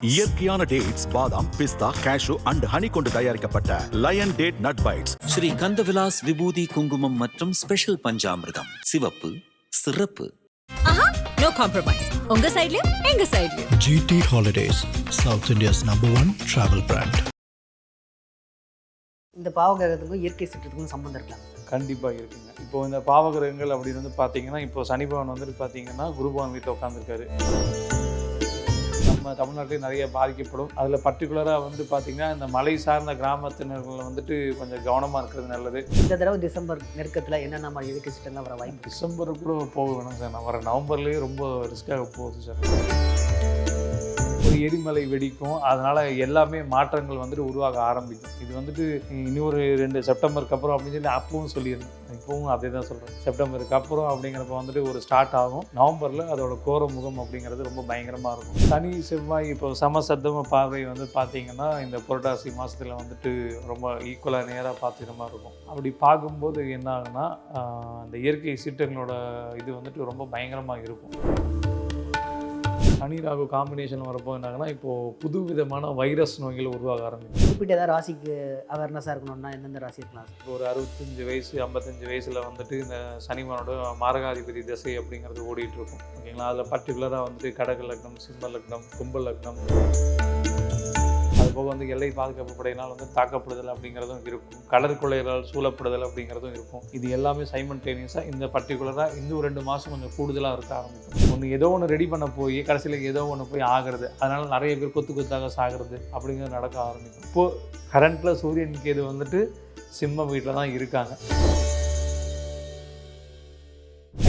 இயற்கையான டேட்ஸ் பாதாம் பிஸ்தா cash and honey கொண்டு தயாரிக்கப்பட்ட lion date nut bites Shri Kandavilas விபூதி குங்குமம் மற்றும் ஸ்பெஷல் பஞ்சாமிர்தம். சிவப்பு சிறப்பு. நோ காம்ப்ரமைஸ் உங்க சைடுலயும் எங்க சைடுலயும் GT Holidays, South India's number one travel brand. இந்த பாவகிரகத்துக்கும் இயற்கை சீற்றத்துக்கும் சம்மந்தம் இருக்கலாம் கண்டிப்பாக இருக்குங்க. இப்போ இந்த பாவகிரகங்கள் அப்படின்னு வந்து பார்த்தீங்கன்னா இப்போ சனி பகவான் வந்துட்டு பார்த்தீங்கன்னா குரு பகவான் வீட்டில் உட்காந்துருக்காரு நம்ம தமிழ்நாட்டிலே நிறைய பாதிக்கப்படும். அதில் பர்டிகுலராக வந்து பார்த்தீங்கன்னா இந்த மலை சார்ந்த கிராமத்தினர்கள் வந்துட்டு கொஞ்சம் கவனமாக இருக்கிறது நல்லது. இந்த தடவை டிசம்பர் நெருக்கத்தில் என்னென்ன மாதிரி இயற்கை சீற்றம்லாம் வர வாய்ப்பு? டிசம்பர் கூட போக வேணும் சார். நான் வர நவம்பர்லேயே ரொம்ப ரிஸ்க்காக போகுது சார். ஒரு எரிமலை வெடிக்கும். அதனால் எல்லாமே மாற்றங்கள் வந்துட்டு உருவாக ஆரம்பிக்கும். இது வந்துட்டு இன்னொரு ஒரு ரெண்டு செப்டம்பருக்கு அப்புறம் அப்படின்னு சொல்லி அப்பவும் சொல்லியிருந்தேன். இப்போவும் அதே தான் சொல்கிறேன் செப்டம்பருக்கு அப்புறம் அப்படிங்கிறப்ப வந்துட்டு ஒரு ஸ்டார்ட் ஆகும். நவம்பரில் அதோட கோர முகம் அப்படிங்கிறது ரொம்ப பயங்கரமாக இருக்கும். சனி செவ்வாய் இப்போ சமசத்தம பார்வை வந்து பார்த்தீங்கன்னா இந்த புரட்டாசி மாதத்தில் வந்துட்டு ரொம்ப ஈக்குவலாக நேராக பார்த்துக்கிற மாதிரி இருக்கும். அப்படி பார்க்கும்போது என்ன ஆகுனா அந்த இந்த இயற்கை சீற்றங்களோட இது வந்துட்டு ரொம்ப பயங்கரமாக இருக்கும். சனி ராகு காம்பினேஷன் வரப்போ என்னாங்கன்னா இப்போது புது விதமான வைரஸ் நோய்கள் உருவாக ஆரம்பிக்கும் குறிப்பிட்ட ஏதாவது ராசிக்கு அவேர்னஸாக இருக்கணும்னா எந்தெந்த ராசி இருக்கலாம் இப்போ ஒரு அறுபத்தஞ்சு வயசு ஐம்பத்தஞ்சு வயசில் வந்துட்டு இந்த சனிமானோட மாரகாதிபதி திசை அப்படிங்கிறது ஓடிட்டு இருக்கும். ஓகேங்களா? அதில் பர்டிகுலராக வந்துட்டு கடக லக்னம் சிம்ம லக்னம் கும்ப லக்னம். போக வந்து எல்லை பாதுகாப்பு படையினால் வந்து தாக்கப்படுதல் அப்படிங்கிறதும் இருக்கும். கடற்கொள்ளைகளால் சூழப்படுதல் அப்படிங்கிறதும் இருக்கும். இது எல்லாமே சைமன்டேனியஸாக இந்த பர்டிகுலராக இன்னும் ரெண்டு மாதம் கொஞ்சம் கூடுதலாக இருக்க ஆரம்பிக்கும். ஒன்று ஏதோ ஒன்று ரெடி பண்ண போய் கடைசியில் ஏதோ ஒன்று போய் ஆகிறது. அதனால் நிறைய பேர் கொத்து கொத்தாக சாகிறது அப்படிங்கிறது நடக்க ஆரம்பிக்கும். இப்போது கரண்ட்டில் சூரியன் கேது வந்துட்டு சிம்ம வீட்டில் தான் இருக்காங்க.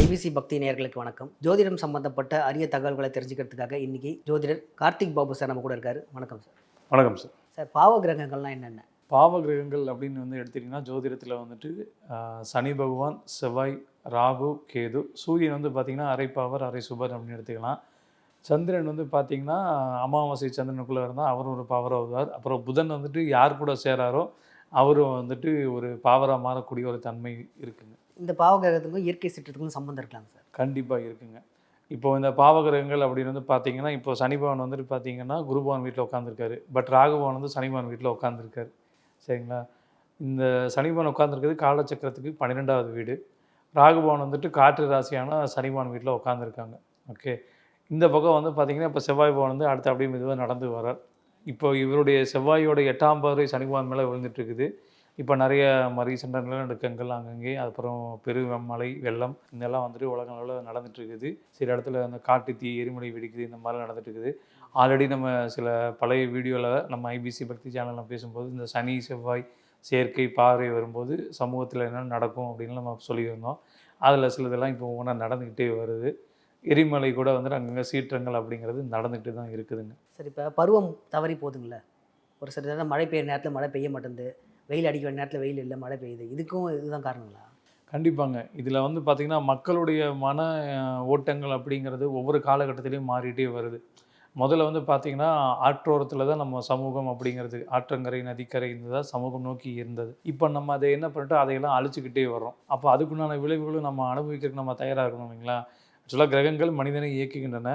ஐபிசி பக்தி நேயர்களுக்கு வணக்கம். ஜோதிடம் சம்பந்தப்பட்ட அரிய தகவல்களை தெரிஞ்சுக்கிறதுக்காக இன்னைக்கு ஜோதிடர் கார்த்திக் பாபு சார் நம்ம கூட இருக்காரு. வணக்கம் சார். வணக்கம் சார் சார் பாவ கிரகங்கள்லாம் என்னென்ன? பாவ கிரகங்கள் அப்படின்னு வந்து எடுத்திங்கன்னா ஜோதிடத்தில் வந்துட்டு சனி பகவான் செவ்வாய் ராகு கேது சூரியன் வந்து பார்த்திங்கன்னா அரை பாவர் அரை சுபர் அப்படின்னு எடுத்துக்கலாம். சந்திரன் வந்து பார்த்திங்கன்னா அமாவாசை சந்திரனுக்குள்ளே இருந்தால் அவர் ஒரு பவர் ஆகுவார் அப்புறம் புதன் வந்துட்டு யார் கூட சேராரோ அவரும் வந்துட்டு ஒரு பாவராக மாறக்கூடிய ஒரு தன்மை இருக்குங்க. இந்த பாவ கிரகத்துக்கும் இயற்கை சீற்றத்துக்கும் சம்மந்தம் இருக்கலாம் சார். கண்டிப்பாக இருக்குங்க. இப்போ இந்த பாவகிரகங்கள் அப்படின்னு வந்து பார்த்தீங்கன்னா இப்போ சனிபவன் வந்துட்டு பார்த்தீங்கன்னா குருபவன் வீட்டில் உட்காந்துருக்காரு பட் ராகுபவன் வந்து சனிபவன் வீட்டில் உட்காந்துருக்காரு சரிங்களா? இந்த சனிபவன் உட்காந்துருக்கிறது காலச்சக்கரத்துக்கு பன்னிரெண்டாவது வீடு. ராகுபவன் வந்துட்டு காற்று ராசியான சனிபவன் வீட்டில் உட்காந்துருக்காங்க ஓகே இந்த பக்கம் வந்து பார்த்திங்கன்னா இப்போ செவ்வாய் பவன் வந்து அடுத்து அப்படியே மெதுவாக நடந்து வரார் இப்போ இவருடைய செவ்வாயோட எட்டாம் பார்வை சனிபவன் மேலே விழுந்துட்டு இருக்குது. இப்போ நிறைய மறி சண்டை நிலநடுக்கங்கள் அங்கங்கே. அப்புறம் பெரு மலை வெள்ளம் இதெல்லாம் வந்துட்டு உலக அளவில் நடந்துட்டு இருக்குது சில இடத்துல அந்த காட்டு தீ எரிமலை வெடிக்குது இந்த மாதிரிலாம் நடந்துட்டு இருக்குது ஆல்ரெடி நம்ம சில பழைய வீடியோவில் நம்ம ஐபிசி பக்தி சேனலில் பேசும்போது இந்த சனி செவ்வாய் செயற்கை பார்வை வரும்போது சமூகத்தில் என்ன நடக்கும் அப்படின்னு நம்ம சொல்லியிருந்தோம். அதில் சிலதெல்லாம் இப்போ ஒன்றா நடந்துக்கிட்டே வருது. எரிமலை கூட வந்துட்டு அங்கங்கே சீற்றங்கள் அப்படிங்கிறது நடந்துக்கிட்டு தான் இருக்குதுங்க. சரி இப்போ பருவம் தவறி போகுதுங்களே ஒரு சில நேரம் மழை பெய்யுற நேரத்தில் மழை பெய்ய மாட்டேங்குது வெயில் அடிக்க வேண்டிய நேரத்தில் வெயில் இல்லை மழை பெய்யுது. இதுக்கும் இதுதான் காரணங்களா? கண்டிப்பாங்க. இதில் வந்து பார்த்திங்கன்னா மக்களுடைய மன ஓட்டங்கள் அப்படிங்கிறது ஒவ்வொரு காலகட்டத்திலையும் மாறிட்டே வருது. முதல்ல வந்து பார்த்திங்கன்னா ஆற்றோரத்தில் தான் நம்ம சமூகம் அப்படிங்கிறது ஆற்றங்கரை நதிக்கரை இருந்ததா சமூகம் நோக்கி இருந்தது. இப்போ நம்ம அதை என்ன பண்ணிட்டோம் அதையெல்லாம் அழிச்சுக்கிட்டே வர்றோம். அப்போ அதுக்குண்டான விளைவுகளும் நம்ம அனுபவிக்கிறதுக்கு நம்ம தயாராக இருக்கணும் இல்லைங்களா? ஆக்சுவலாக கிரகங்கள் மனிதனை இயக்குகின்றன.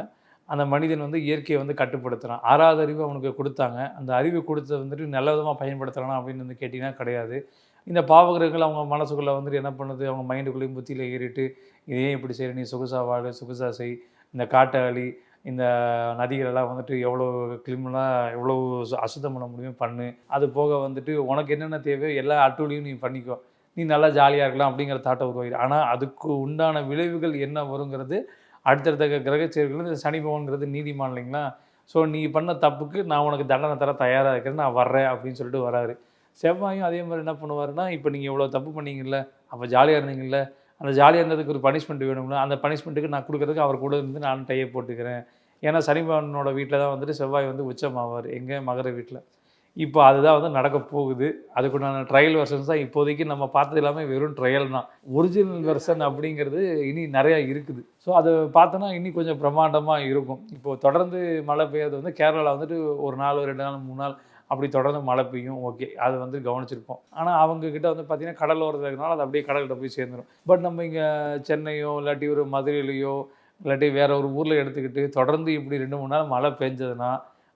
அந்த மனிதன் வந்து இயற்கையை வந்து கட்டுப்படுத்துகிறான் ஆறாவது அறிவு அவனுக்கு கொடுத்தாங்க. அந்த அறிவு கொடுத்தது வந்துட்டு நல்ல விதமாக பயன்படுத்துகிறானா அப்படின்னு வந்து கேட்டிங்கன்னா கிடையாது. இந்த பாவகிரகங்கள் அவங்க மனசுக்குள்ளே வந்துட்டு என்ன பண்ணுது? அவங்க மைண்டுக்குள்ளேயும் புத்தியில் ஏறிட்டு இதே இப்படி சரி நீ சொகுசா வாழ் சொகுசா செய். இந்த காட்டாளி இந்த நதிகளெல்லாம் வந்துட்டு எவ்வளோ கிளிமெல்லாம் எவ்வளோ அசுத்தம் பண்ண முடியும் பண்ணு. அது போக வந்துட்டு உனக்கு என்னென்ன தேவையோ எல்லா அட்டூழியும் நீ பண்ணிக்கோ. நீ நல்லா ஜாலியாக இருக்கலாம் அப்படிங்கிற தாட்டை உருவாயிரு ஆனால் அதுக்கு உண்டான விளைவுகள் என்ன வருங்கிறது அடுத்தடுத்த கிரகச்சேர்கள் இந்த சனி பவன்கிறது நீதிமான் இல்லைங்களா? ஸோ நீ பண்ண தப்புக்கு நான் உனக்கு தண்டனை தர தயாராக இருக்கிறேன் நான் வர்றேன் அப்படின்னு சொல்லிட்டு வராரு. செவ்வாயும் அதே மாதிரி என்ன பண்ணுவாருன்னா இப்போ நீங்கள் இவ்வளோ தப்பு பண்ணீங்கல்ல அப்போ ஜாலியாக இருந்தீங்கல்ல அந்த ஜாலியாக இருந்ததுக்கு ஒரு பனிஷ்மெண்ட் வேணும்ல அந்த பனிஷ்மெண்ட்டுக்கு நான் கொடுக்குறதுக்கு அவர் கூட இருந்து நான் டையை போட்டுக்கிறேன். ஏன்னா சனிபவனோட வீட்டில் தான் வந்துட்டு செவ்வாய் வந்து உச்சமாவார் எங்கே? மகர வீட்டில் இப்போ அதுதான் வந்து நடக்க போகுது. அதுக்குண்டான ட்ரையல் வெர்ஷன்ஸ் தான் இப்போதைக்கு நம்ம பார்த்தது எல்லாமே வெறும் ட்ரையல் தான். ஒரிஜினல் வெர்ஷன் அப்படிங்கிறது இனி நிறையா இருக்குது. ஸோ அதை பார்த்தோன்னா இனி கொஞ்சம் பிரம்மாண்டமாக இருக்கும். இப்போது தொடர்ந்து மழை பெய்யறது வந்து கேரளாவில் வந்துட்டு ஒரு நாள் ரெண்டு நாள் மூணு நாள் அப்படி தொடர்ந்து மழை பெய்யும். ஓகே அது வந்து கவனிச்சிருப்போம். ஆனால் அவங்கக்கிட்ட வந்து பார்த்திங்கன்னா கடலோரத்தில் இருக்கனால அது அப்படியே கடல்கிட்ட போய் சேர்ந்துடும் பட் நம்ம இங்கே சென்னையோ இல்லாட்டி ஒரு மதுரையிலையோ இல்லாட்டி வேறு ஒரு ஊரில் எடுத்துக்கிட்டு தொடர்ந்து இப்படி ரெண்டு மூணு நாள் மழை பெஞ்சதுன்னா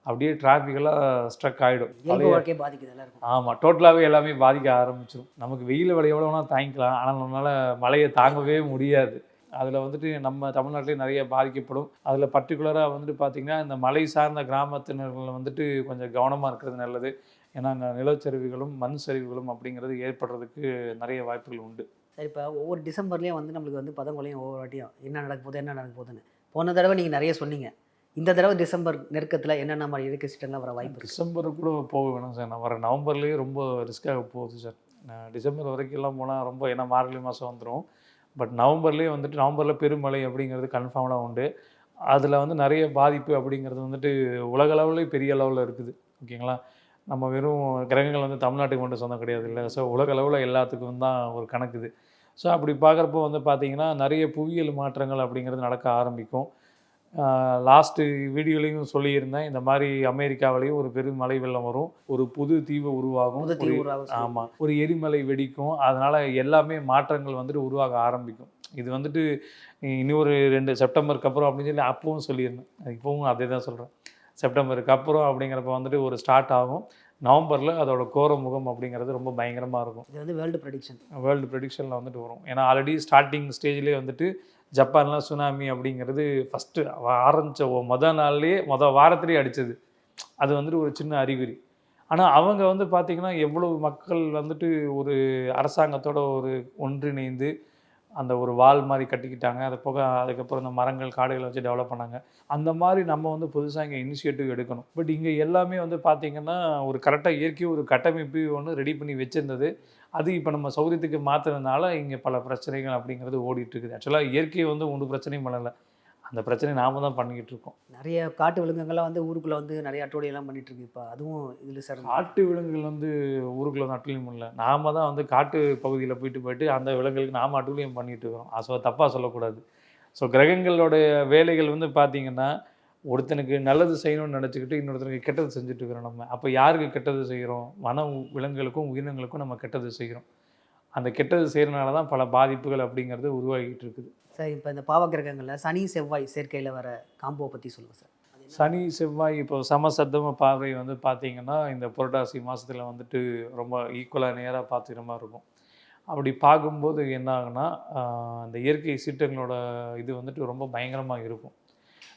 அப்படியே டிராஃபிக்கெல்லாம் ஸ்ட்ரக் ஆகிடும் வாழ்க்கையை பாதிக்குது ஆமாம் டோட்டலாகவே எல்லாமே பாதிக்க ஆரம்பிச்சிடும் நமக்கு வெயில் விலை எவ்வளோ வேணால் தாங்கிக்கலாம். ஆனால் நம்மளால் மழையை தாங்கவே முடியாது. அதில் வந்துட்டு நம்ம தமிழ்நாட்டிலே நிறைய பாதிக்கப்படும். அதில் பர்டிகுலராக வந்துட்டு பார்த்திங்கன்னா இந்த மலை சார்ந்த கிராமத்தினர்கள் வந்துட்டு கொஞ்சம் கவனமாக இருக்கிறது நல்லது. ஏன்னா அங்கே நிலச்சரிவுகளும் மண் சரிவுகளும் அப்படிங்கிறது ஏற்படுறதுக்கு நிறைய வாய்ப்புகள் உண்டு. சரி இப்போ ஒவ்வொரு டிசம்பர்லேயும் வந்து நம்மளுக்கு வந்து பதங்கொலையும் ஒவ்வொரு வாட்டியும் என்ன நடக்க போகுது என்ன நடக்க போகுதுன்னு போன தடவை நீங்கள் நிறைய சொன்னீங்க. இந்த தடவை டிசம்பர் நெருக்கத்தில் என்னென்ன மாதிரி இயற்கை சீற்றங்கள்லாம் வர வாய்ப்பு டிசம்பர் கூட போக வேணாம் சார். நான் வர நவம்பர்லேயே ரொம்ப ரிஸ்க்காக போகுது சார். டிசம்பர் வரைக்கும் எல்லாம் போனால் ரொம்ப ஏன்னா மார்கழி மாதம் வந்துடும் பட் நவம்பர்லேயே வந்துட்டு நவம்பரில் பெருமழை அப்படிங்கிறது கன்ஃபார்மாக உண்டு. அதில் வந்து நிறைய பாதிப்பு அப்படிங்கிறது வந்துட்டு உலக பெரிய அளவில் இருக்குது. ஓகேங்களா நம்ம வெறும் கிரகங்கள் வந்து தமிழ்நாட்டுக்கு மட்டும் சொந்தம் கிடையாது இல்லை. ஸோ உலக அளவில் எல்லாத்துக்கும் தான் ஒரு கணக்குது ஸோ அப்படி பார்க்குறப்போ வந்து பார்த்திங்கன்னா நிறைய புவியியல் மாற்றங்கள் அப்படிங்கிறது நடக்க ஆரம்பிக்கும். லாஸ்ட்டு வீடியோலையும் சொல்லியிருந்தேன். இந்த மாதிரி அமெரிக்காவிலையும் ஒரு பெரும் மழை வெள்ளம் வரும். ஒரு புது தீவு உருவாகும். ஆமாம் ஒரு எரிமலை வெடிக்கும். அதனால் எல்லாமே மாற்றங்கள் வந்துட்டு உருவாக ஆரம்பிக்கும். இது வந்துட்டு இனி ஒரு ரெண்டு செப்டம்பருக்கு அப்புறம் அப்படின்னு சொல்லி அப்பவும் சொல்லியிருந்தேன். இப்போவும் அதே தான் சொல்கிறேன் செப்டம்பருக்கு அப்புறம் அப்படிங்கிறப்ப வந்துட்டு ஒரு ஸ்டார்ட் ஆகும். நவம்பரில் அதோட கோர முகம் அப்படிங்கிறது ரொம்ப பயங்கரமாக இருக்கும். இது வந்து வேர்ல்டு ப்ரெடிக்ஷன் வேர்ல்டு ப்ரெடிக்ஷனில் வந்துட்டு வரும். ஏன்னா ஆல்ரெடி ஸ்டார்டிங் ஸ்டேஜ்லேயே வந்துட்டு ஜப்பான்லாம் சுனாமி அப்படிங்கிறது ஃபஸ்ட்டு ஆரம்பித்த மொதல் நாள்லேயே மொதல் வாரத்துலேயே அடித்தது அது வந்துட்டு ஒரு சின்ன அறிகுறி. ஆனால் அவங்க வந்து பார்த்திங்கன்னா எவ்வளோ மக்கள் வந்துட்டு ஒரு அரசாங்கத்தோட ஒரு ஒன்றிணைந்து அந்த ஒரு வால் மாதிரி கட்டிக்கிட்டாங்க. அது போக அதுக்கப்புறம் இந்த மரங்கள் காடுகளை வச்சு டெவலப் பண்ணாங்க. அந்த மாதிரி நம்ம வந்து புதுசாக இங்கே இனிஷியேட்டிவ் எடுக்கணும். பட் இங்கே எல்லாமே வந்து பார்த்திங்கன்னா ஒரு கரெக்டாக இயற்கை ஒரு கட்டமைப்பு ஒன்று ரெடி பண்ணி வச்சுருந்தது. அது இப்போ நம்ம சௌரியத்துக்கு மாற்றுறதுனால இங்கே பல பிரச்சனைகள் அப்படிங்கிறது ஓடிட்டு இருக்குது ஆக்சுவலாக இயற்கையை வந்து ஒன்று பிரச்சனையும் பண்ணலை. அந்த பிரச்சனை நாம தான் பண்ணிக்கிட்டு இருக்கோம். நிறைய காட்டு விலங்குகள்லாம் வந்து ஊருக்குள்ளே வந்து நிறைய அட்டோடியெல்லாம் பண்ணிட்டு இருக்கு. இப்போ அதுவும் இதில் சார் காட்டு விலங்குகள் வந்து ஊருக்குள்ள வந்து அட்டுழியம் பண்ணல. நாம தான் வந்து காட்டு பகுதியில் போயிட்டு போயிட்டு அந்த விலங்குகளுக்கு நாம அட்டுழியம் பண்ணிட்டு இருக்கோம் அது சொ- தப்பா சொல்லக்கூடாது. ஸோ கிரகங்களோட வேலைகள் வந்து பார்த்தீங்கன்னா ஒருத்தனுக்கு நல்லது செய்யணும்னு நினச்சிக்கிட்டு இன்னொருத்தனுக்கு கெட்டது செஞ்சுட்டு இருக்கிறோம் நம்ம. அப்போ யாருக்கு கெட்டது செய்கிறோம் வன விலங்குகளுக்கும் உயிரினங்களுக்கும் நம்ம கெட்டது செய்கிறோம் அந்த கெட்டது செய்கிறனால தான் பல பாதிப்புகள் அப்படிங்கிறது உருவாகிட்டு இருக்குது. சார் இப்போ இந்த பாவ கிரகங்களில் சனி செவ்வாய் சேர்க்கையில் வர காம்போவை பற்றி சொல்லுங்கள் சார்? சனி செவ்வாய் இப்போ சமசத்தம பார்வை வந்து பார்த்தீங்கன்னா இந்த புரட்டாசி மாதத்தில் வந்துட்டு ரொம்ப ஈக்குவலாக நேராக பார்த்துக்கிற மாதிரி இருக்கும். அப்படி பார்க்கும்போது என்ன ஆகுனா இந்த இயற்கை சீற்றங்களோட இது வந்துட்டு ரொம்ப பயங்கரமாக இருக்கும்.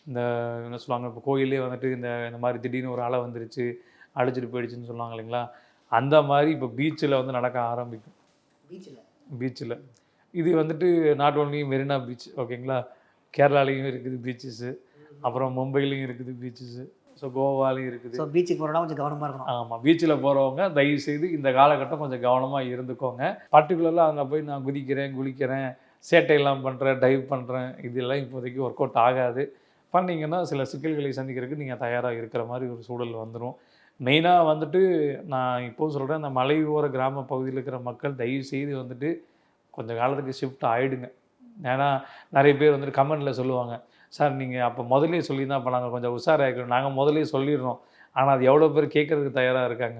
இந்த என்ன சொல்லுவாங்க இப்போ கோயிலே வந்துட்டு இந்த இந்த மாதிரி திடீர்னு ஒரு அலை வந்துருச்சு அடிச்சிட்டு போயிடுச்சுன்னு சொல்லுவாங்க இல்லைங்களா? அந்த மாதிரி இப்போ பீச்சில் வந்து நடக்க ஆரம்பிக்கும். பீச்சில் பீச்சில் இது வந்துட்டு நாட் ஓன்லி மெரினா பீச் ஓகேங்களா கேரளாலேயும் இருக்குது பீச்சஸ்ஸு அப்புறம் மும்பையிலையும் இருக்குது பீச்சஸ்ஸு ஸோ கோவாலையும் இருக்குது. ஸோ பீச்சுக்கு போகிறோம்னா கொஞ்சம் கவனமாக இருக்கணும். ஆமாம் பீச்சில் போகிறவங்க தயவு செய்து இந்த காலகட்டம் கொஞ்சம் கவனமாக இருந்துக்கோங்க. பர்டிகுலராக அங்கே போய் நான் குதிக்கிறேன் குளிக்கிறேன் சேட்டையெல்லாம் பண்ணுறேன் டைவ் பண்ணுறேன் இதெல்லாம் இப்போதைக்கு ஒர்க் அவுட் ஆகாது. பண்ணிங்கன்னா சில சிக்கல்களை சந்திக்கிறதுக்கு நீங்கள் தயாராக இருக்கிற மாதிரி ஒரு சூழல் வந்துடும் மெயினாக வந்துட்டு நான் இப்போது சொல்கிறேன் இந்த மலையோர கிராம பகுதியில் இருக்கிற மக்கள் தயவு செய்து வந்துட்டு கொஞ்சம் காலத்துக்கு ஷிஃப்ட் ஆகிடுங்க ஏன்னா நிறைய பேர் வந்துட்டு கமெண்டில் சொல்லுவாங்க சார் நீங்கள் அப்போ முதலே சொல்லி தான் அப்போ நாங்கள் கொஞ்சம் உஷாராகிக்கணும் நாங்கள் முதலே சொல்லிடுறோம் ஆனால் அது எவ்வளோ பேர் கேட்குறதுக்கு தயாராக இருக்காங்க?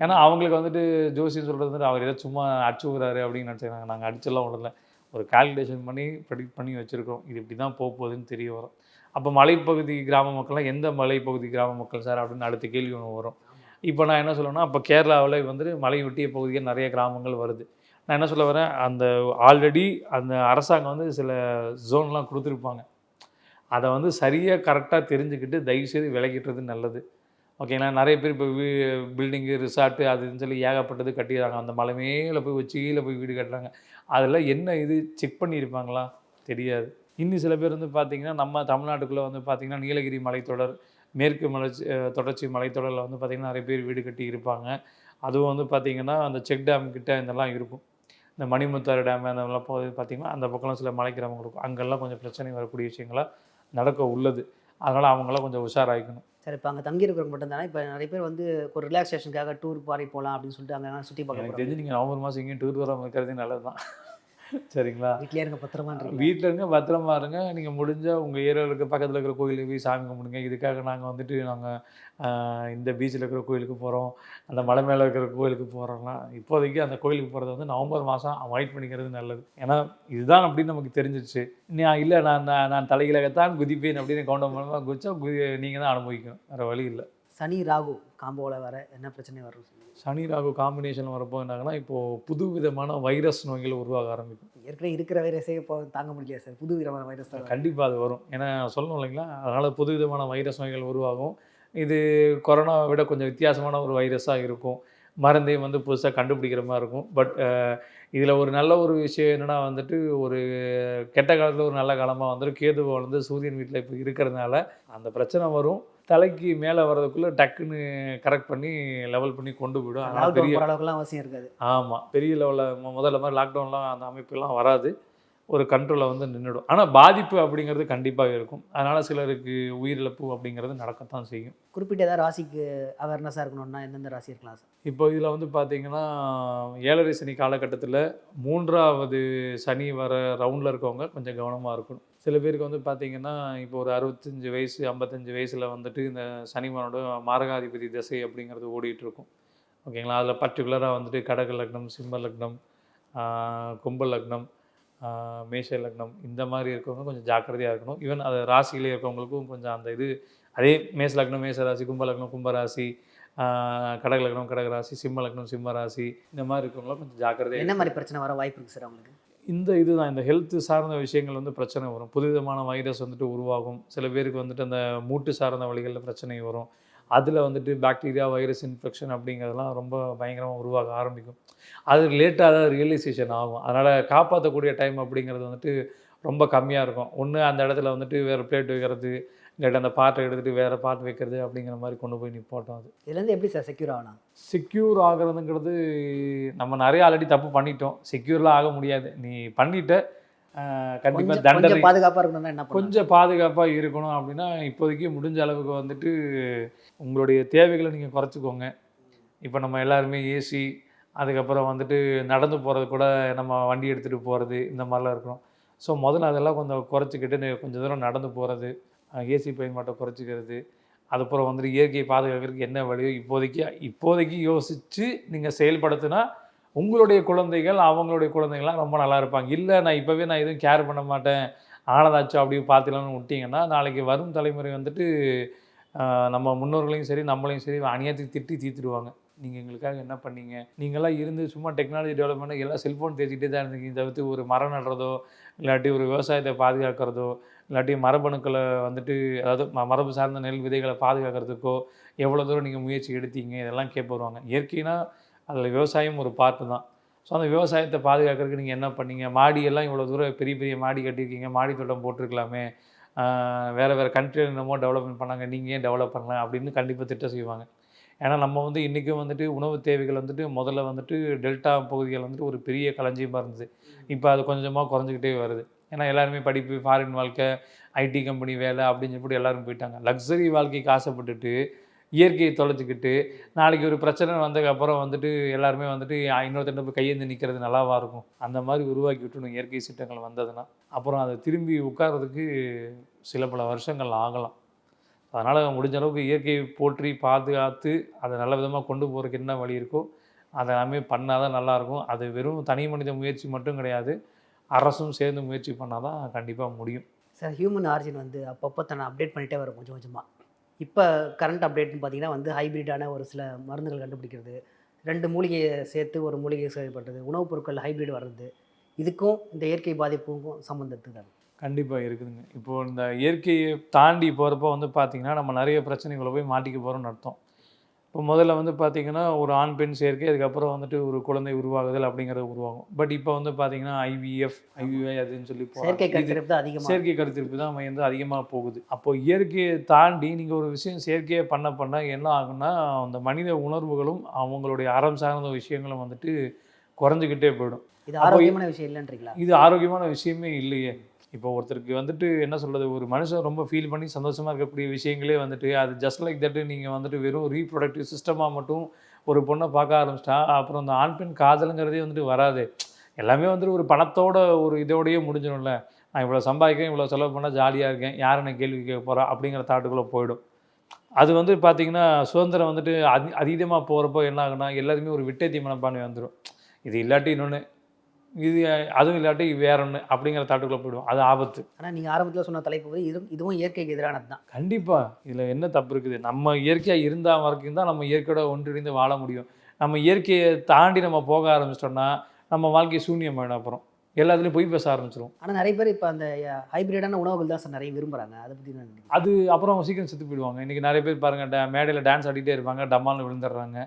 ஏன்னா அவங்களுக்கு வந்துட்டு ஜோசியம் சொல்கிறது வந்துட்டு அவர் ஏதோ சும்மா அடிச்சு அப்படின்னு நினச்சிக்கிறாங்க நாங்கள் அடிச்செல்லாம் விடல ஒரு கால்குலேஷன் பண்ணி ப்ரெடிக்ட் பண்ணி வச்சுருக்கோம் இது இப்படி தான் போக போகுதுன்னு தெரிய வரும். அப்போ மலைப்பகுதி கிராம மக்கள்லாம் எந்த மலைப்பகுதி கிராம மக்கள் சார்? அப்படின்னு அடுத்த கேள்வி ஒன்று வரும். இப்போ நான் என்ன சொல்லணும்னா அப்போ கேரளாவில் வந்துட்டு மலை ஒட்டிய பகுதியில் நிறைய கிராமங்கள் வருது. நான் என்ன சொல்ல வரேன்? அந்த ஆல்ரெடி அந்த அரசாங்கம் வந்து சில ஜோன்லாம் கொடுத்துருப்பாங்க. அதை வந்து சரியாக கரெக்டாக தெரிஞ்சுக்கிட்டு தயவுசெய்து விலகிட்டுறது நல்லது. ஓகேங்களா நிறைய பேர் இப்போ வீ பில்டிங்கு ரிசார்ட்டு அதுன்னு சொல்லி ஏகப்பட்டது கட்டிடுறாங்க. அந்த மலை மேலே போய் வச்சு கீழே போய் வீடு கட்டுறாங்க. அதில் என்ன இது? செக் பண்ணியிருப்பாங்களா? தெரியாது. இன்னும் சில பேர் வந்து பார்த்திங்கன்னா நம்ம தமிழ்நாட்டுக்குள்ளே வந்து பார்த்திங்கன்னா நீலகிரி மலைத்தொடர் மேற்கு மலை தொடர்ச்சி மலைத்தொடரில் வந்து பார்த்திங்கன்னா நிறைய பேர் வீடு கட்டி இருப்பாங்க. அதுவும் வந்து பார்த்திங்கன்னா அந்த செக் டேம் கிட்ட இதெல்லாம் இருக்கும். இந்த மணிமுத்தாறு டேம் அந்த மாதிரிலாம் போது பார்த்திங்கன்னா அந்த பக்கம்லாம் சில மலை கிராமங்கள் இருக்கும். அங்கெல்லாம் கொஞ்சம் பிரச்சனை வரக்கூடிய விஷயங்களாக நடக்க உள்ளது. அதனால் அவங்களாம் கொஞ்சம் உஷாராயிக்கணும். சார் இப்போ அங்கே தங்கி இருக்கிறவங்க மட்டும்தானே? இப்போ நிறைய பேர் வந்து ஒரு ரிலாக்ஸேஷனுக்காக டூர் பாரி போகலாம் அப்படின்னு சொல்லிட்டு அங்கே சுற்றி பார்க்க தெரிஞ்சு நீங்கள் நவம்பர் மாதம் எங்கேயும் டூர் வராமல் இருக்கிறதே நல்லது தான் சரிங்களா? வீட்லயே இருக்க பத்திரமான்றீங்க வீட்டில் இருங்க பத்திரமா இருங்க. நீங்கள் முடிஞ்சால் உங்கள் ஏரியாவில் இருக்க பக்கத்தில் இருக்கிற கோயிலுக்கு போய் சாமி கும்பிடுங்க. இதுக்காக நாங்கள் வந்துட்டு நாங்கள் இந்த பீச்சில் இருக்கிற கோயிலுக்கு போகிறோம் அந்த மலை மேலே இருக்கிற கோயிலுக்கு போகிறோம்லாம் இப்போதைக்கு அந்த கோயிலுக்கு போகிறது வந்து நவம்பர் மாதம் அவாய்ட் பண்ணிக்கிறது நல்லது. ஏன்னா இதுதான் அப்படின்னு நமக்கு தெரிஞ்சிருச்சு. நான் இல்லை நான் நான் தலையிலகத்தான் குதிப்பேன் அப்படின்னு கவுண்டம் பண்ணமாக குதிச்சா குதி நீங்கள் தான் அனுபவிக்கணும். வேறு வழி இல்லை. சனி ராகு காம்போவில் வர என்ன பிரச்சனை வரும் சனி ராகு காம்பினேஷன் வரப்போ என்னாங்கன்னா இப்போது புது விதமான வைரஸ் நோய்கள் உருவாக ஆரம்பிக்கும். ஏற்கனவே இருக்கிற வைரஸே இப்போ தாங்க முடியல சார். புது விதமான வைரஸ். கண்டிப்பாக அது வரும். ஏன்னா சொல்லணும் இல்லைங்களா? அதனால் புது விதமான வைரஸ் நோய்கள் உருவாகும். இது கொரோனாவை விட கொஞ்சம் வித்தியாசமான ஒரு வைரஸாக இருக்கும். மருந்தையும் வந்து புதுசாக கண்டுபிடிக்கிற மாதிரி இருக்கும். பட் இதில் ஒரு நல்ல ஒரு விஷயம் என்னென்னா வந்துட்டு ஒரு கெட்ட காலத்தில் ஒரு நல்ல காலமாக வந்துட்டு கேது வந்து சூரியன் வீட்டில் இப்போ இருக்கிறதுனால அந்த பிரச்சனை வரும். தலைக்கு மேலே வர்றதுக்குள்ளே டக்குன்னு கரெக்ட் பண்ணி லெவல் பண்ணி கொண்டு போயிடும். அதனால் பெரிய அளவுக்குலாம் அவசியம் இருக்காது. ஆமாம் பெரிய லெவலில் முதல்ல மாதிரி லாக்டவுன்லாம் அந்த அமைப்புலாம் வராது. ஒரு கண்ட்ரோலில் வந்து நின்றுடும் ஆனால் பாதிப்பு அப்படிங்கிறது கண்டிப்பாக இருக்கும். அதனால் சிலருக்கு உயிரிழப்பு அப்படிங்கிறது நடக்கத்தான் செய்யும். குறிப்பிட்ட ஏதாவது ராசிக்கு அவேர்னஸாக இருக்கணும்னா எந்தெந்த ராசி இருக்கலாம் சார்? இப்போ இதில் வந்து பார்த்தீங்கன்னா ஏழரை சனி காலகட்டத்தில் மூன்றாவது சனி வர ரவுண்டில் இருக்கவங்க கொஞ்சம் கவனமாக இருக்கணும். சில பேருக்கு வந்து பார்த்தீங்கன்னா இப்போ ஒரு அறுபத்தஞ்சு வயசு ஐம்பத்தஞ்சு வயசில் வந்துட்டு இந்த சனிமனோட மாரகாதிபதி திசை அப்படிங்கிறது ஓடிட்டு இருக்கும். ஓகேங்களா? அதில் பர்டிகுலராக வந்துட்டு கடக லக்னம் சிம்ம லக்னம் கும்ப லக்னம் மேஷ லக்னம் இந்த மாதிரி இருக்கவங்க கொஞ்சம் ஜாக்கிரதையாக இருக்கணும். ஈவன் அது ராசியிலே இருக்கவங்களுக்கும் கொஞ்சம் அந்த இது அதே மேஷ லக்னம் மேஷ ராசி கும்ப லக்னம் கும்ப ராசி கடக லக்னம் கடக ராசி சிம்ம லக்னம் சிம்ம ராசி இந்த மாதிரி இருக்கவங்களாம் கொஞ்சம் ஜாக்கிரதையாக என்ன மாதிரி பிரச்சனை வர வாய்ப்பு இருக்குது சார் அவங்களுக்கு? இந்த இதுதான் இந்த ஹெல்த் சார்ந்த விஷயங்கள் வந்து பிரச்சனை வரும். புதுவிதமான வைரஸ் வந்துட்டு உருவாகும். சில பேருக்கு வந்துட்டு அந்த மூட்டு சார்ந்த வழிகளில் பிரச்சனை வரும். அதில் வந்துட்டு பாக்டீரியா வைரஸ் இன்ஃபெக்ஷன் அப்படிங்கிறதெல்லாம் ரொம்ப பயங்கரமாக உருவாக ஆரம்பிக்கும். அது லேட்டாக தான் ரியலைசேஷன் ஆகும். அதனால் காப்பாற்றக்கூடிய டைம் அப்படிங்கிறது வந்துட்டு ரொம்ப கம்மியாக இருக்கும். ஒன்று அந்த இடத்துல வந்துட்டு வேறு பிளேட் வைக்கிறது இல்லாட்டி அந்த பாட்டை எடுத்துகிட்டு வேறு பாட்டு வைக்கிறது அப்படிங்கிற மாதிரி கொண்டு போய் நிப்பாட்டும் அது. இதுலேருந்து எப்படி சார் செக்யூர் ஆகணும் செக்யூர் ஆகிறதுங்கிறது நம்ம நிறைய ஆல்ரெடி தப்பு பண்ணிட்டோம். செக்யூர்லாம் ஆக முடியாது. நீ பண்ணிட்ட கண்டிப்பாக தண்டனை. கொஞ்சம் பாதுகாப்பாக இருக்கணும்னா என்ன கொஞ்சம் பாதுகாப்பாக இருக்கணும் அப்படின்னா இப்போதைக்கு முடிஞ்ச அளவுக்கு வந்துட்டு உங்களுடைய தேவைகளை நீங்கள் குறைச்சிக்கோங்க. இப்போ நம்ம எல்லாருமே ஏசி அதுக்கப்புறம் வந்துட்டு நடந்து போகிறது கூட நம்ம வண்டி எடுத்துகிட்டு போகிறது இந்த மாதிரிலாம் இருக்கிறோம் ஸோ முதல்ல அதெல்லாம் கொஞ்சம் குறைச்சிக்கிட்டு கொஞ்சம் தூரம் நடந்து போகிறது ஏசி பயன்பாட்டை குறைச்சிக்கிறது அதுக்கப்புறம் வந்துட்டு இயற்கையை பாதுகாக்கிறதுக்கு என்ன வழியோ இப்போதைக்கு இப்போதைக்கு யோசித்து நீங்கள் செயல்படுத்தினா உங்களுடைய குழந்தைகள் அவங்களுடைய குழந்தைகள்லாம் ரொம்ப நல்லா இருப்பாங்க. இல்லை நான் இப்போவே நான் எதுவும் கேர் பண்ண மாட்டேன். ஆனதாச்சும் அப்படி பார்த்துக்கலாம்னு விட்டிங்கன்னா நாளைக்கு வரும் தலைமுறை வந்துட்டு நம்ம முன்னோர்களையும் சரி நம்மளையும் சரி அநியாயத்துக்கு திட்டி தீர்த்துடுவாங்க. நீங்கள் எங்களுக்காக என்ன பண்ணீங்க? நீங்களாம் இருந்து சும்மா டெக்னாலஜி டெவலப்மெண்ட் எல்லாம் செல்ஃபோன் பேசிக்கிட்டே தான் இருந்தீங்க. தவிர்த்து ஒரு மரம் நடுறதோ இல்லாட்டி ஒரு விவசாயத்தை பாதுகாக்கிறதோ இல்லாட்டி மரபணுக்களை வந்துட்டு அதாவது ம- மரபு சார்ந்த நெல் விதைகளை பாதுகாக்கிறதுக்கோ எவ்வளோ தூரம் நீங்கள் முயற்சி எடுத்தீங்க இதெல்லாம் கேட்க வருவாங்க இயற்கைனா அதில் விவசாயம் ஒரு பார்ட்டு தான். ஸோ அந்த விவசாயத்தை பாதுகாக்கிறதுக்கு நீங்கள் என்ன பண்ணீங்க? மாடியெல்லாம் இவ்வளோ தூரம் பெரிய பெரிய மாடி கட்டியிருக்கீங்க. மாடி தோட்டம் போட்டிருக்கலாமே. வேறு வேறு கண்ட்ரியில் என்னமோ டெவலப்மெண்ட் பண்ணாங்க. நீங்கள் ஏன் டெவலப் பண்ணலாம் அப்படின்னு கண்டிப்பாக திட்டம் செய்வாங்க. ஏன்னா நம்ம வந்து இன்றைக்கும் வந்துட்டு உணவு தேவைகள் வந்துட்டு முதல்ல வந்துட்டு டெல்டா பகுதிகள் வந்துட்டு ஒரு பெரிய களஞ்சியமாக இருந்தது. இப்போ அது கொஞ்சமாக குறைஞ்சிக்கிட்டே வருது. ஏன்னா எல்லாருமே படிப்பு ஃபாரின் வாழ்க்கை ஐடி கம்பெனி வேலை அப்படின்னு சொல்லிட்டு எல்லாரும் போயிட்டாங்க. லக்ஸரி வாழ்க்கைக்கு ஆசைப்பட்டுட்டு இயற்கையை தொலைச்சிக்கிட்டு நாளைக்கு ஒரு பிரச்சனை வந்ததுக்கப்புறம் வந்துட்டு எல்லாருமே வந்துட்டு இன்னொருத்தட்ட போய் கையேந்து நிற்கிறது நல்லாவா இருக்கும்? அந்த மாதிரி உருவாக்கி விட்டுணும் இயற்கை சீற்றங்கள் வந்ததுன்னா. அப்புறம் அதை திரும்பி உட்கார்றதுக்கு சில பல வருஷங்கள் ஆகலாம். அதனால் முடிஞ்ச அளவுக்கு இயற்கையை போற்றி பாதுகாத்து அதை நல்ல விதமாக கொண்டு போகிறதுக்கு என்ன வழி இருக்கோ அதை எல்லாமே பண்ணால் தான் நல்லாயிருக்கும் அது வெறும் தனி மனித முயற்சி மட்டும் கிடையாது. அரசும் சேர்ந்து முயற்சி பண்ணால் தான் கண்டிப்பாக முடியும். சார் ஹியூமன் ஆரிஜின் வந்து அப்பப்போ தன்னை அப்டேட் பண்ணிகிட்டே வரும் கொஞ்சம் கொஞ்சமாக இப்போ கரண்ட் அப்டேட்னு பார்த்தீங்கன்னா வந்து ஹைபிரிட்டான ஒரு சில மருந்துகள் கண்டுபிடிக்கிறது. ரெண்டு மூலிகையை சேர்த்து ஒரு மூலிகை செயல்படுறது. உணவுப் பொருட்கள் ஹைபிரிட் வர்றது. இதுக்கும் இந்த இயற்கை பாதிப்புக்கும் சம்மந்தத்துக்கு தான் கண்டிப்பாக இருக்குதுங்க. இப்போது இந்த இயற்கையை தாண்டி போகிறப்ப வந்து பார்த்திங்கன்னா நம்ம நிறைய பிரச்சனைகளை போய் மாட்டிக்க போகிறோம்னு அர்த்தம். இப்போ முதல்ல வந்து பார்த்திங்கன்னா ஒரு ஆண் பெண் சேர்க்கை அதுக்கப்புறம் வந்துட்டு ஒரு குழந்தை உருவாகுதல் அப்படிங்கிறது உருவாகும். பட் இப்போ வந்து பார்த்திங்கன்னா ஐவிஎஃப் ஐவிஐ அதுன்னு சொல்லி. செயற்கை கருத்திருப்பு தான் அதிகமாக செயற்கை கருத்திருப்பு தான் வந்து அதிகமாக போகுது. அப்போ இயற்கையை தாண்டி நீங்கள் ஒரு விஷயம் செயற்கையை பண்ண பண்ண என்ன ஆகும்னா அந்த மனித உணர்வுகளும் அவங்களுடைய அறம் சார்ந்த விஷயங்களும் வந்துட்டு குறைஞ்சிக்கிட்டே போயிடும். இது ஆரோக்கியமான விஷயம் இல்லைன்றீங்களா? இது ஆரோக்கியமான விஷயமே இல்லையே. இப்போ ஒருத்தருக்கு வந்துட்டு என்ன சொல்கிறது ஒரு மனுஷன் ரொம்ப ஃபீல் பண்ணி சந்தோஷமாக இருக்கக்கூடிய விஷயங்களே வந்துட்டு அது ஜஸ்ட் லைக் தட்டு நீங்கள் வந்துட்டு வெறும் ரீப்ரொடக்டிவ் சிஸ்டமாக மட்டும் ஒரு பொண்ணை பார்க்க ஆரம்பிச்சிட்டா அப்புறம் அந்த ஆண் பெண் காதலுங்கிறதே வந்துட்டு வராது. எல்லாமே வந்துட்டு ஒரு பணத்தோட ஒரு இதோடையே முடிஞ்சிடும்ல. நான் இவ்வளோ சம்பாதிக்கிறேன் இவ்வளோ செலவு பண்ணால் ஜாலியாக இருக்கேன் யார் என்ன கேள்வி கேட்க போகிறா அப்படிங்கிற தாட்டுக்குள்ளே போயிடும். அது வந்து பார்த்திங்கன்னா சுதந்திரம் வந்துட்டு அதி அதீதமாக போகிறப்போ என்ன ஆகுனா எல்லாருமே ஒரு விட்டேத்தி மனப்பான்மை வந்துடும் இது இல்லாட்டி இன்னொன்று இது அதுவும் இல்லாட்டி வேற ஒன்று அப்படிங்கிற தாட்டுக்குள்ளே போயிடும் அது ஆபத்து. ஆனால் நீங்கள் ஆரம்பத்தில் சொன்ன தலைப்பு வந்து இதுவும் இதுவும் இயற்கைக்கு எதிரானது தான். கண்டிப்பாக இதில் என்ன தப்பு இருக்குது? நம்ம இயற்கையாக இருந்தால் வரைக்கும் தான் நம்ம இயற்கையோட ஒன்றிணைந்து வாழ முடியும். நம்ம இயற்கையை தாண்டி நம்ம போக ஆரம்பிச்சிட்டோம்னா நம்ம வாழ்க்கை சூன்யமாயிடும் அப்புறம். எல்லாத்துலேயும் பொய் பேச ஆரம்பிச்சிடும் ஆனால் நிறைய பேர் இப்போ அந்த ஹைபிரிடான உணவுகள் தான் சார் நிறைய விரும்புகிறாங்க அதை பற்றி நான் அது அப்புறம் சீக்கிரம் செத்து போயிடுவாங்க. இன்றைக்கி நிறைய பேர் பாருங்கள் டே மேடையில் டான்ஸ் ஆடிட்டே இருப்பாங்க டம்மால்னு விழுந்துடுறாங்க.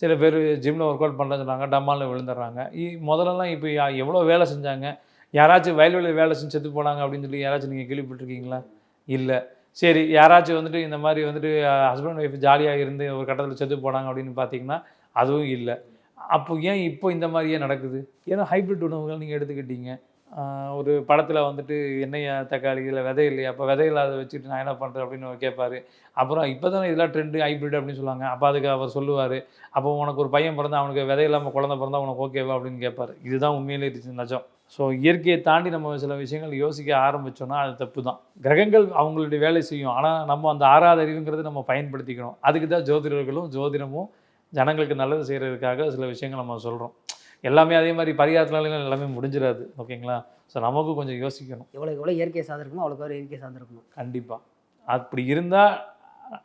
சில பேர் ஜிம்மில் ஒர்க் அவுட் பண்ணுறேன்னு சொன்னாங்க டம்மாலில் விழுந்துடுறாங்க. முதல்லலாம் இப்போ எவ்வளோ வேலை செஞ்சாங்க? யாராச்சும் வயல்வெளியில் வேலை செஞ்சு செத்து போனாங்க அப்படின்னு சொல்லி யாராச்சும் நீங்கள் கேள்விப்பட்டிருக்கீங்களா? இல்லை. சரி யாராச்சும் வந்துட்டு இந்த மாதிரி வந்துட்டு ஹஸ்பண்ட் ஒய்ஃப் ஜாலியாக இருந்து ஒரு கட்டத்தில் செத்து போனாங்க அப்படின்னு பார்த்தீங்கன்னா அதுவும் இல்லை. அப்போ ஏன் இப்போ இந்த மாதிரியே நடக்குது? ஏன்னா ஹைப்ரிட் உணவுகள் நீங்கள் எடுத்துக்கிட்டீங்க. ஒரு படத்தில் வந்துட்டு என்னையா தக்காளி இதில் விதை இல்லையா? அப்போ விதை இல்லாத வச்சுட்டு நான் என்ன பண்ணுறேன் அப்படின்னு கேட்பாரு அப்புறம் இப்போ தானே இதெல்லாம் ட்ரெண்டு ஹைப்ரிட் அப்படின்னு சொல்லுவாங்க. அப்போ அதுக்கு அவர் சொல்லுவார். அப்போ உனக்கு ஒரு பையன் பிறந்தா அவனுக்கு விதை இல்லாமல் குழந்தை பிறந்தா உனக்கு ஓகேவா அப்படின்னு கேட்பாரு இதுதான் உண்மையிலே இது நிஜம். ஸோ இயற்கையை தாண்டி நம்ம சில விஷயங்கள் யோசிக்க ஆரம்பித்தோன்னா அது தப்பு தான் கிரகங்கள் அவங்களுடைய வேலை செய்யும். ஆனால் நம்ம அந்த ஆறாத அறிவுங்கிறது நம்ம பயன்படுத்திக்கணும். அதுக்கு தான் ஜோதிடர்களும் ஜோதிடமும் ஜனங்களுக்கு நல்லது செய்கிறதுக்காக சில விஷயங்கள் நம்ம சொல்கிறோம் எல்லாமே அதே மாதிரி பரிகாரத்தினால எல்லாமே முடிஞ்சிடாது ஓகேங்களா? ஸோ நமக்கும் கொஞ்சம் யோசிக்கணும். எவ்வளோ எவ்வளோ இயற்கை சார்ந்திருக்குமோ அவ்வளோக்கு எவ்வளோ இயற்கை சார்ந்திருக்கணும் கண்டிப்பாக அப்படி இருந்தால்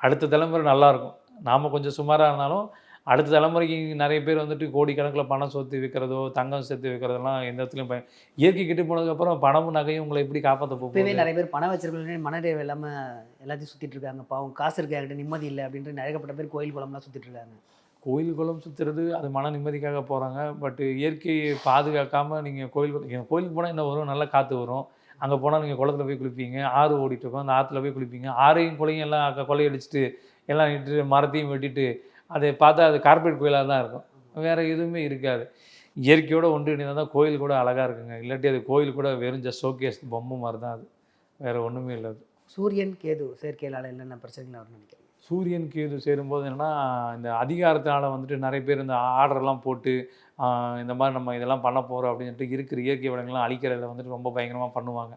அடுத்த தலைமுறை நல்லா இருக்கும் நாம் கொஞ்சம் சுமாராக இருந்தாலும் அடுத்த தலைமுறைக்கு நிறைய பேர் வந்துட்டு கோடிக்கணக்கில் பணம் சொத்து விற்கிறதோ தங்கம் சேர்த்து விற்கிறதெல்லாம் எந்த இடத்துலையும் பய இயற்கை கெட்டு போனதுக்கப்புறம் பணமும் நகையும் உங்களை எப்படி காப்பாற்ற போகுது? நிறைய பேர் பணம் வச்சிருக்கவே மனநிறைவு இல்லாமல் எல்லாத்தையும் சுற்றிட்டு இருக்காங்க. பாவம் காசு இருக்கு என்கிட்ட நிம்மதி இல்லை அப்படின்ட்டு நிறையப்பட்ட பேர் கோயில் குளம்லாம் சுற்றிட்டு இருக்காங்க. கோயில் குளம் சுற்றுறது அது மன நிம்மதிக்காக போகிறாங்க பட் இயற்கையை பாதுகாக்காமல் நீங்கள் கோயில் கோயிலுக்கு போனால் என்ன வரும்? நல்லா காற்று வரும். அங்கே போனால் நீங்கள் குளத்துல போய் குளிப்பீங்க. ஆறு ஓடிட்டுருக்கும் அந்த ஆற்றுல போய் குளிப்பீங்க. ஆறையும் குளையும் எல்லாம் க- கொள்ளையடிச்சிட்டு எல்லாம் இட்டு மரத்தையும் வெட்டிட்டு அதை பார்த்தா அது கார்பரேட் கோயிலாக தான் இருக்கும். வேறு எதுவுமே இருக்காது. இயற்கையோட ஒன்றிணைந்தால் தான் கோயில் கூட அழகாக இருக்குங்க. இல்லாட்டி அது கோயில் கூட வெறும் ஜஸ்ட் ஷோகேஸ் பொம்மை மாதிரி தான் அது. வேறு ஒன்றுமே இல்லை அது. சூரியன் கேது செயற்கையால் என்னென்ன பிரச்சனைகள் வரும்னு நினைக்கிறேன் சூரியன் கேது சேரும்போது என்னன்னா இந்த அதிகாரத்தினால வந்துட்டு நிறைய பேர் இந்த ஆர்டர்லாம் போட்டு இந்த மாதிரி நம்ம இதெல்லாம் பண்ண போகிறோம் அப்படின்னு சொல்லிட்டு இருக்கிற இயற்கை வளங்கள்லாம் அழிக்கிறத வந்துட்டு ரொம்ப பயங்கரமாக பண்ணுவாங்க.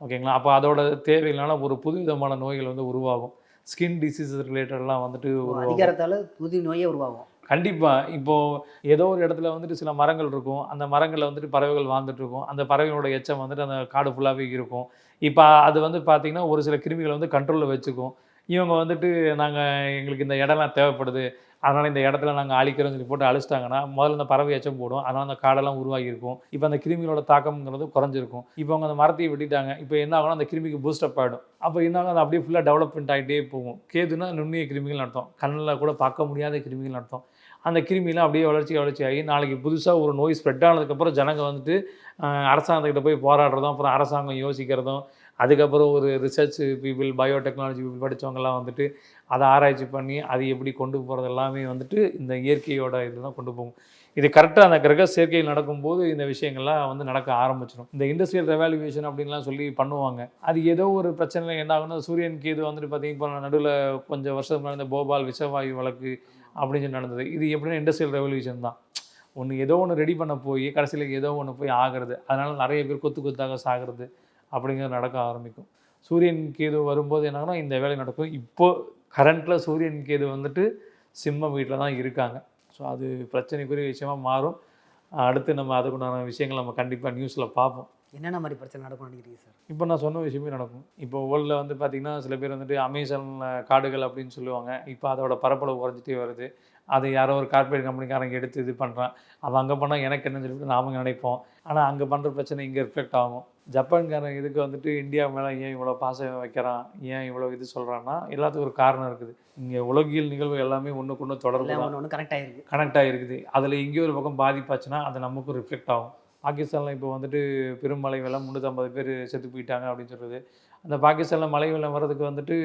ஓகேங்களா? அப்போ அதோட தேவையினால ஒரு புது விதமான நோய்கள் வந்து உருவாகும். ஸ்கின் டிசீஸ் ரிலேட்டட்லாம் வந்துட்டு உருவாகும். அதிகாரத்தால் புது நோயே உருவாகும். கண்டிப்பாக இப்போது ஏதோ ஒரு இடத்துல வந்துட்டு சில மரங்கள் இருக்கும். அந்த மரங்களில் வந்துட்டு பறவைகள் வாழ்ந்துட்டு இருக்கும். அந்த பறவைகளோட எச்சம் வந்துட்டு அந்த காடு ஃபுல்லாகவே இருக்கும். இப்போ அது வந்து பார்த்திங்கன்னா ஒரு சில கிருமிகளை வந்து கண்ட்ரோலில் வச்சுக்கும். இவங்க வந்துட்டு நாங்கள் எங்களுக்கு இந்த இடம்லாம் தேவைப்படுது. அதனால் இந்த இடத்துல நாங்கள் அழிக்கிறோம்னு சொல்லி போட்டு அழிச்சிட்டாங்கன்னா முதல்ல இந்த பறவை எச்சம் போடும். அதனால் அந்த காடெல்லாம் உருவாகியிருக்கும். இப்போ அந்த கிருமிகளோட தாக்கம்ங்கிறது குறைஞ்சிருக்கும். இப்போ அவங்க அந்த மரத்தையும் வெட்டிட்டாங்க. இப்போ என்ன ஆகும்னா அந்த கிருமிக்கு பூஸ்டப் ஆகிடும் அப்போ என்ன ஆகும்? அது அப்படியே ஃபுல்லாக டெவலப்மெண்ட் ஆகிட்டே போகும். கேதுன்னா நுண்ணிய கிருமிகள் நடத்தும் கண்ணில் கூட பார்க்க முடியாத கிருமிகள் நடத்தும் அந்த கிருமிலாம் அப்படியே வளர்ச்சி வளர்ச்சி ஆகி நாளைக்கு புதுசாக ஒரு நோய் ஸ்ப்ரெட் ஆனதுக்கப்புறம் ஜனங்க வந்துட்டு அரசாங்கத்துக்கிட்ட போய் போராடுறதும் அப்புறம் அரசாங்கம் யோசிக்கிறதும் அதுக்கப்புறம் ஒரு ரிசர்ச் பீப்புள் பயோடெக்னாலஜி பீப்புள் படித்தவங்கலாம் வந்துட்டு அதை ஆராய்ச்சி பண்ணி அது எப்படி கொண்டு போகிறது எல்லாமே வந்துட்டு இந்த இயற்கையோட இதுதான் கொண்டு போகும். இது கரெக்டாக அந்த கிரக சேர்க்கையில் நடக்கும்போது இந்த விஷயங்கள்லாம் வந்து நடக்க ஆரம்பிச்சிடும். இந்த இண்டஸ்ட்ரியல் ரெவால்யூஷன் அப்படின்லாம் சொல்லி பண்ணுவாங்க. அது ஏதோ ஒரு பிரச்சனையில் என்ன சூரியன் கேது வந்துட்டு பார்த்தீங்கன்னா இப்போ நடுவில் கொஞ்சம் வருஷத்துக்கு இந்த போபால் விஷவாயு வழக்கு அப்படின்னு சொல்லி நடந்தது. இது எப்படின்னா இண்டஸ்ட்ரியல் ரெவல்யூஷன் தான். ஒன்று ஏதோ ஒன்று ரெடி பண்ண போய் கடைசியில் ஏதோ ஒன்று போய் ஆகிறது. அதனால் நிறைய பேர் கொத்து கொத்தாக சாகிறது. அப்படிங்கிறது நடக்க ஆரம்பிக்கும். சூரியன் கேது வரும்போது என்னன்னா இந்த வேலை நடக்கும். இப்போ கரண்ட்டில் சூரியன் கேது வந்துட்டு சிம்ம வீட்டில் தான் இருக்காங்க. ஸோ அது பிரச்சனைக்குரிய விஷயமா மாறும். அடுத்து நம்ம அதுக்குண்டான விஷயங்கள் நம்ம கண்டிப்பாக நியூஸில் பார்ப்போம். என்னென்ன மாதிரி பிரச்சனை நடக்கும்னு நினைக்கிறீங்க சார் இப்போ நான் சொன்ன விஷயமே நடக்கும். இப்போ வேர்ல்டில் வந்து பார்த்திங்கன்னா சில பேர் வந்துட்டு அமேசான் காடுகள் அப்படின்னு சொல்லுவாங்க. இப்போ அதோட பரப்பளவு குறைஞ்சிட்டே வருது. அதை யாரோ ஒரு கார்ப்பரேட் கம்பெனிக்காரங்க எடுத்து இது பண்ணுறான் அவன் அங்கே பண்ணால் எனக்கு என்னன்னு சொல்லிட்டு நாம நினைப்போம். ஆனால் அங்கே பண்ணுற பிரச்சனை இங்கே ரிஃப்ளெக்ட் ஆகும். ஜப்பான்காரன் இதுக்கு வந்துட்டு இந்தியா மேலே ஏன் இவ்வளோ பாசம் வைக்கிறான்? ஏன் இவ்வளோ இது சொல்கிறான்னா எல்லாத்துக்கும் ஒரு காரணம் இருக்குது. இங்கே உலகியல் நிகழ்வு எல்லாமே ஒன்றுக்கு ஒன்று தொடர்பு ஒன்று ஒன்று கனெக்ட் ஆகிருக்கு கனெக்ட் ஆகிருக்குது அதில் எங்கேயோ ஒரு பக்கம் பாதிப்பாச்சுன்னா அது நமக்கும் ரிஃப்ளெக்ட் ஆகும். பாகிஸ்தானில் இப்போ வந்துட்டு பெருமழை வெள்ளம் முந்நூற்றம்பது பேர் செத்து போயிட்டாங்க அப்படின்னு சொல்கிறது அந்த பாகிஸ்தானில் மழை வெள்ளம் வர்றதுக்கு வந்துட்டு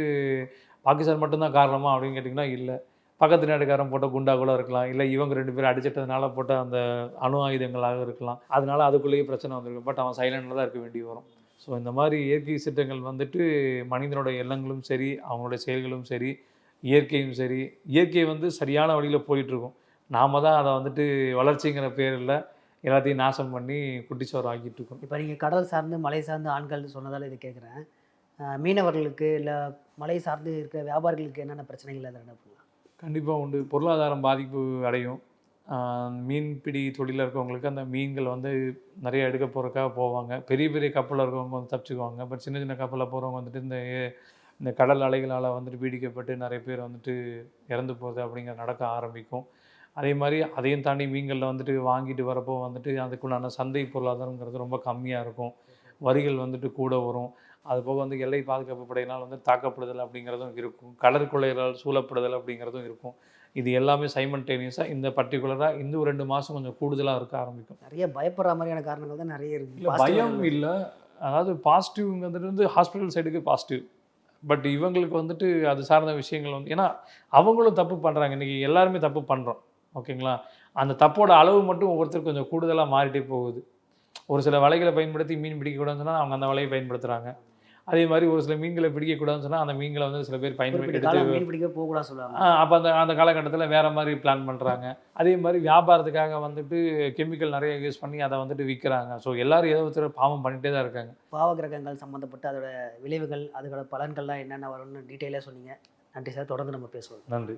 பாகிஸ்தான் மட்டும்தான் காரணமா அப்படின்னு கேட்டிங்கன்னா இல்லை. பக்கத்து நாட்டுக்காரன் போட்ட குண்டா கூட இருக்கலாம். இல்லை இவங்க ரெண்டு பேரும் அடிச்சிட்டதுனால போட்ட அந்த அணு ஆயுதங்களாக இருக்கலாம். அதனால அதுக்குள்ளேயே பிரச்சனை வந்திருக்கும். பட் அவன் சைலண்டில் தான் இருக்க வேண்டி வரும். ஸோ இந்த மாதிரி இயற்கை சீற்றங்கள் வந்துட்டு மனிதனோட எண்ணங்களும் சரி அவங்களுடைய செயல்களும் சரி இயற்கையும் சரி இயற்கை வந்து சரியான வழியில் போயிட்டுருக்கும். நாம தான் அதை வந்துட்டு வளர்ச்சிங்கிற பேரில் எல்லாத்தையும் நாசம் பண்ணி குட்டிச்சோறு ஆக்கிட்டு இருக்கோம் இப்போ நீங்கள் கடல் சார்ந்து மலை சார்ந்து ஆண்கள் சொன்னதால் இதை கேட்குறேன் மீனவர்களுக்கு இல்லை மலை சார்ந்து இருக்க வியாபாரிகளுக்கு என்னென்ன பிரச்சனைகள் அதை என்ன கண்டிப்பாக உண்டு. பொருளாதாரம் பாதிப்பு அடையும். மீன்பிடி தொழிலில் இருக்கவங்களுக்கு அந்த மீன்கள் வந்து நிறைய எடுக்க போகிறக்காக போவாங்க. பெரிய பெரிய கப்பலில் இருக்கவங்க வந்து தப்பிச்சுக்குவாங்க. பட் சின்ன சின்ன கப்பலில் போகிறவங்க வந்துட்டு இந்த இந்த கடல் அலைகளால் வந்துட்டு பீடிக்கப்பட்டு நிறைய பேர் வந்துட்டு இறந்து போகிறது அப்படிங்கிறது நடக்க ஆரம்பிக்கும். அதே மாதிரி அதையும் தாண்டி மீன்களில் வந்துட்டு வாங்கிட்டு வரப்போ வந்துட்டு அதுக்குண்டான சந்தை பொருளாதாரங்கிறது ரொம்ப கம்மியாக இருக்கும். வரிகள் வந்துட்டு கூட வரும். அது போக வந்து எல்லை பாதுகாப்பு படையினால் வந்து தாக்கப்படுதல் அப்படிங்கிறதும் இருக்கும். கடற்கொள்ளைகளால் சூழப்படுதல் அப்படிங்கிறதும் இருக்கும். இது எல்லாமே சைமன்டேனியஸாக இந்த பர்டிகுலராக இந்த ஒரு ரெண்டு மாதம் கொஞ்சம் கூடுதலாக இருக்க ஆரம்பிக்கும். நிறைய பயப்படுற மாதிரியான காரணங்கள் தான் நிறைய இருக்குது இல்லை பயம் இல்லை. அதாவது பாசிட்டிவ்ங்கிறது வந்து ஹாஸ்பிட்டல் சைடுக்கு பாசிட்டிவ் பட் இவங்களுக்கு வந்துட்டு அது சார்ந்த விஷயங்கள் வந்து ஏன்னா அவங்களும் தப்பு பண்ணுறாங்க இன்றைக்கி எல்லாருமே தப்பு பண்ணுறோம் ஓகேங்களா? அந்த தப்போட அளவு மட்டும் ஒவ்வொருத்தருக்கு கொஞ்சம் கூடுதலாக மாறிட்டே போகுது. ஒரு சில வலைகளை பயன்படுத்தி மீன் பிடிக்கக்கூடாதுன்னு சொன்னால் அவங்க அந்த வலையை பயன்படுத்துகிறாங்க அதே மாதிரி ஒரு சில மீன்களை பிடிக்கக்கூடாதுன்னு சொன்னால் அந்த மீன்களை வந்து சில பேர் பயன்படுத்தி மீன் பிடிக்க போகக்கூடாது சொல்லுவாங்க. அப்போ அந்த அந்த காலகட்டத்தில் வேறு மாதிரி பிளான் பண்ணுறாங்க அதே மாதிரி வியாபாரத்துக்காக வந்துட்டு கெமிக்கல் நிறைய யூஸ் பண்ணி அதை வந்துட்டு விற்கிறாங்க ஸோ எல்லாரும் ஏதோ ஒருத்தர் பாவம் பண்ணிகிட்டே தான் இருக்காங்க. பாவகிரகங்கள் சம்மந்தப்பட்ட அதோட விளைவுகள் அதோட பலன்கள்லாம் என்னென்ன வரும்னு டீட்டெயிலாக சொன்னீங்க. நன்றி சார். தொடர்ந்து நம்ம பேசுவோம். நன்றி.